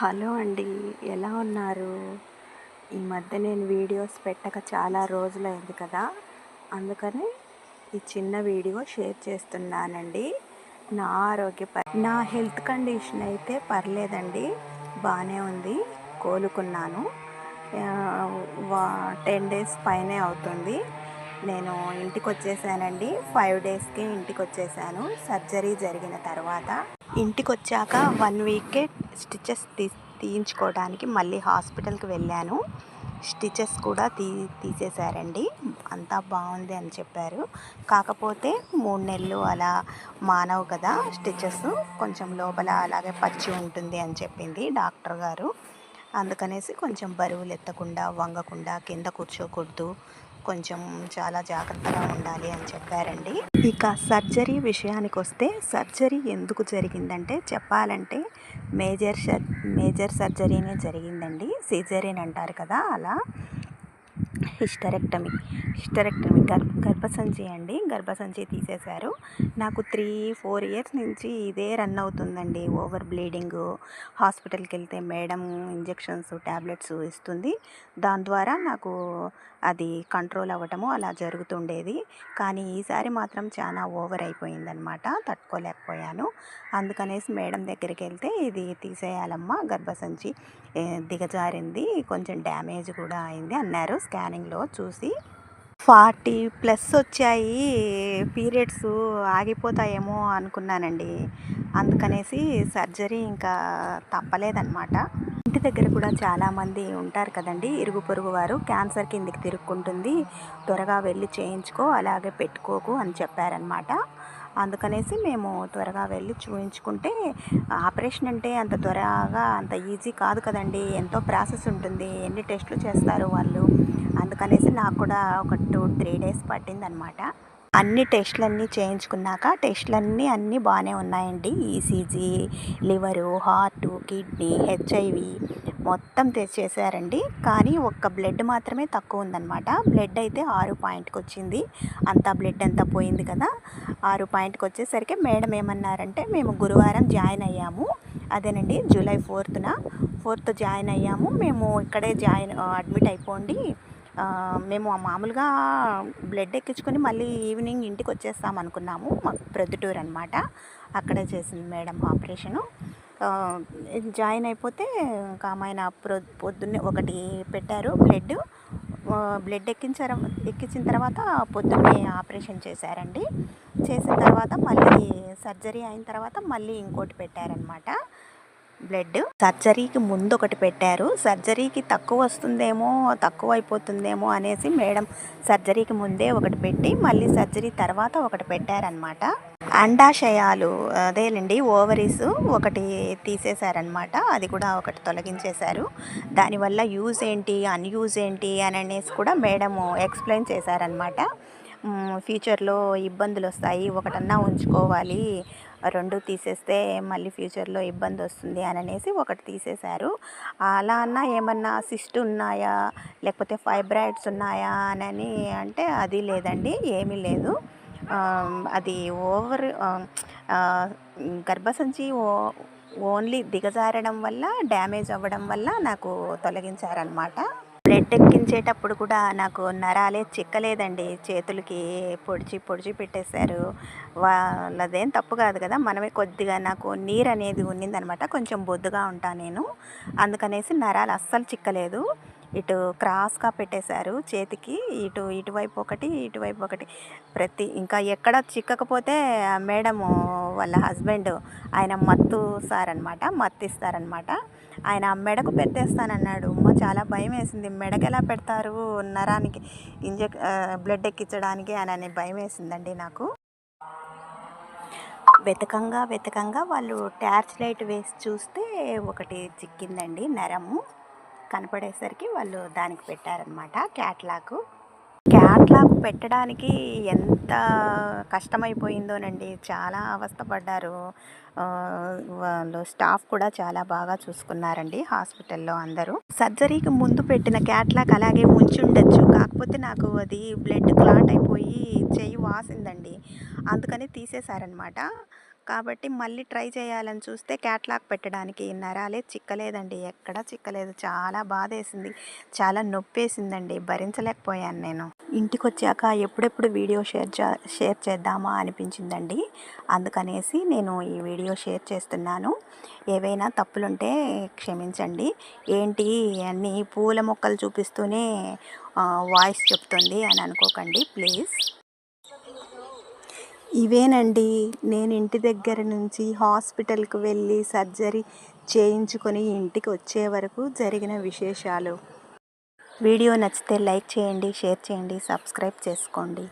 Hello అండి ఎలా ఉన్నారు? ఈ మధ్య నేను వీడియోస్ పెట్టక చాలా రోజులైంది కదా అందుకని ఈ చిన్న వీడియో షేర్ చేస్తున్నానండి. నా ఆరోగ్య నా హెల్త్ కండిషన్ అయితే పర్లేదండి బాగానే ఉంది కోలుకున్నాను. టెన్ డేస్ పైనే అవుతుంది. నేను ఇంటికి వచ్చేసానండి ఫైవ్ డేస్కి ఇంటికి వచ్చేసాను సర్జరీ జరిగిన తర్వాత. ఇంటికి వచ్చాక వన్ వీకే స్టిచెస్ తీ తీయించుకోవడానికి మళ్ళీ హాస్పిటల్కి వెళ్ళాను. స్టిచెస్ కూడా తీ తీసేశారండి అంతా బాగుంది అని చెప్పారు. కాకపోతే మూడు నెలలు అలా మానవు కదా స్టిచెస్ కొంచెం లోపల అలాగే పచ్చి ఉంటుంది అని చెప్పింది డాక్టర్ గారు. అందుకనేసి కొంచెం బరువులు ఎత్తకుండా వంగకుండా కింద కూర్చోకూడదు కొంచెం చాలా జాగ్రత్తగా ఉండాలి అని చెప్పారండి. ఇక సర్జరీ విషయానికి వస్తే సర్జరీ ఎందుకు జరిగిందంటే చెప్పాలంటే మేజర్ సర్ మేజర్ సర్జరీనే జరిగిందండి. సిజరీన్ అంటారు కదా అలా. హిస్టరెక్టమీ. హిస్టరెక్టమీ గర్భ గర్భసంచి అండి. గర్భసంచి తీసేశారు. నాకు త్రీ ఫోర్ ఇయర్స్ నుంచి ఇదే రన్ అవుతుందండి. ఓవర్ బ్లీడింగ్ హాస్పిటల్కి వెళ్తే మేడం ఇంజెక్షన్స్ ట్యాబ్లెట్స్ ఇస్తుంది. దాని ద్వారా నాకు అది కంట్రోల్ అవ్వటము అలా జరుగుతుండేది. కానీ ఈసారి మాత్రం చాలా ఓవర్ అయిపోయిందనమాట తట్టుకోలేకపోయాను. అందుకనేసి మేడం దగ్గరికి వెళ్తే ఇది తీసేయాలమ్మా గర్భసంచి. దిగజారింది. కొంచెం డ్యామేజ్ కూడా అయింది అన్నారు. స్కానింగ్లో చూసి ఫార్టీ ప్లస్ వచ్చాయి పీరియడ్స్ ఆగిపోతాయేమో అనుకున్నానండి. అందుకనేసి సర్జరీ ఇంకా తప్పలేదన్నమాట. ఇంటి దగ్గర కూడా చాలామంది ఉంటారు కదండి. ఇరుగు పొరుగు వారు క్యాన్సర్ కిందికి తిరుక్కుంటుంది. త్వరగా వెళ్ళి చేయించుకో అలాగే పెట్టుకోకు అని చెప్పారనమాట అందుకనేసి మేము త్వరగా వెళ్ళి చూయించుకుంటే ఆపరేషన్ అంటే అంత త్వరగా అంత ఈజీ కాదు కదండి. ఎంతో ప్రాసెస్ ఉంటుంది. ఎన్ని టెస్టులు చేస్తారు వాళ్ళు? అందుకనేసి నాకు కూడా ఒక టూ త్రీ డేస్ పట్టిందనమాట. అన్ని టెస్టులన్నీ చేయించుకున్నాక టెస్టులన్నీ అన్నీ బాగానే ఉన్నాయండి. ECG liver heart kidney HIV మొత్తం తెచ్చేసారండి. కానీ ఒక్క బ్లడ్ మాత్రమే తక్కువ ఉందన్నమాట బ్లడ్ అయితే ఆరు పాయింట్కి వచ్చింది. అంతా బ్లడ్ అంతా పోయింది కదా. ఆరు పాయింట్కి వచ్చేసరికి మేడం ఏమన్నారంటే మేము గురువారం జాయిన్ అయ్యాము. అదేనండి జూలై ఫోర్త్న. ఫోర్త్ జాయిన్ అయ్యాము. మేము ఇక్కడే జాయిన్ అడ్మిట్ అయిపోండి. మేము ఆ మామూలుగా బ్లడ్ ఎక్కించుకొని మళ్ళీ ఈవినింగ్ ఇంటికి వచ్చేస్తాం అనుకున్నాము మాకు ప్రొద్దుటూరు అనమాట అక్కడే చేసింది మేడం ఆపరేషను. జాయిన్ అయిపోతే ఇంకా ఆయన పొద్దున్నే ఒకటి పెట్టారు బ్లడ్. బ్లడ్ ఎక్కించారు ఎక్కించిన తర్వాత పొద్దున్నే ఆపరేషన్ చేశారండి. చేసిన తర్వాత మళ్ళీ సర్జరీ అయిన తర్వాత మళ్ళీ ఇంకోటి పెట్టారనమాట బ్లడ్. సర్జరీకి ముందు ఒకటి పెట్టారు. సర్జరీకి తక్కువ వస్తుందేమో తక్కువ అయిపోతుందేమో అనేసి మేడం సర్జరీకి ముందే ఒకటి పెట్టి మళ్ళీ సర్జరీ తర్వాత ఒకటి పెట్టారనమాట అండాశయాలు అదేనండి ఓవరీస్ ఒకటి తీసేశారనమాట అది కూడా ఒకటి తొలగించేశారు. దానివల్ల యూజ్ ఏంటి అన్యూజ్ ఏంటి అని అనేసి కూడా మేడం ఎక్స్ప్లెయిన్ చేశారనమాట ఫ్యూచర్లో ఇబ్బందులు వస్తాయి ఒకటన్నా ఉంచుకోవాలి రెండు తీసేస్తే మళ్ళీ ఫ్యూచర్లో ఇబ్బంది వస్తుంది అని అనేసి ఒకటి తీసేశారు. అలా అన్నా ఏమన్నా సిస్ట్ ఉన్నాయా? లేకపోతే ఫైబ్రాయిడ్స్ ఉన్నాయా? అని అంటే అది లేదండి ఏమీ లేదు. అది ఓవర్ గర్భసంచి ఓ ఓన్లీ దిగజారడం వల్ల డ్యామేజ్ అవ్వడం వల్ల నాకు తొలగించారనమాట బ్లడ్ ఎక్కించేటప్పుడు కూడా నాకు నరాలే చిక్కలేదండి. చేతులకి పొడిచి పొడిచి పెట్టేశారు. వాళ్ళదేం తప్పు కాదు కదా! మనమే కొద్దిగా నాకు నీరు అనేది ఉన్నిందనమాట. కొంచెం బొద్దుగా ఉంటా నేను. అందుకనేసి నరాలు అస్సలు చిక్కలేదు. ఇటు క్రాస్గా పెట్టేశారు చేతికి. ఇటు ఇటువైపు ఒకటి ఇటువైపు ఒకటి. ప్రతి ఇంకా ఎక్కడ చిక్కకపోతే ఆ మేడము వాళ్ళ హస్బెండ్ ఆయన మత్తు సార్ అనమాట మత్తు ఇస్తారనమాట ఆయన మెడకు పెట్టేస్తానన్నాడు. చాలా భయం వేసింది. మెడకు ఎలా పెడతారు నరానికి? ఇంజెక్ బ్లడ్ ఎక్కించడానికి అని అనే భయం వేసిందండి నాకు. వెతకంగా వెతకంగా వాళ్ళు టార్చ్ లైట్ వేసి చూస్తే ఒకటి చిక్కిందండి నరము. కనపడేసరికి వాళ్ళు దానికి పెట్టారనమాట క్యాట్లాకు క్యాట్లాగ్ పెట్టడానికి ఎంత కష్టమైపోయిందోనండి. చాలా అవస్థపడ్డారు. వాళ్ళు స్టాఫ్ కూడా చాలా బాగా చూసుకున్నారండి హాస్పిటల్లో అందరూ. సర్జరీకి ముందు పెట్టిన క్యాట్లాగ్ అలాగే ఉంచుండొచ్చు కాకపోతే నాకు అది బ్లడ్ క్లాట్ అయిపోయి చెయ్యి వాసిందండి. అందుకని తీసేశారనమాట కాబట్టి మళ్ళీ ట్రై చేయాలని చూస్తే క్యాట్లాగ్ పెట్టడానికి నరాలే చిక్కలేదండి ఎక్కడ చిక్కలేదు చాలా బాధేసింది. చాలా నొప్పేసిందండి. భరించలేకపోయాను నేను. ఇంటికి వచ్చాక ఎప్పుడెప్పుడు వీడియో షేర్ షేర్ చేద్దామా అనిపించిందండి. అందుకనేసి నేను ఈ వీడియో షేర్ చేస్తున్నాను. ఏవైనా తప్పులుంటే క్షమించండి. ఏంటి అన్నీ పూల మొక్కలు చూపిస్తూనే వాయిస్ చెప్తుంది అని అనుకోకండి. ప్లీజ్. ఇవేనండి. నేను ఇంటి దగ్గర నుంచి హాస్పిటల్కి వెళ్ళి సర్జరీ చేయించుకొని ఇంటికి వచ్చే వరకు జరిగిన విశేషాలు. వీడియో నచ్చితే లైక్ చేయండి షేర్ చేయండి సబ్స్క్రైబ్ చేసుకోండి.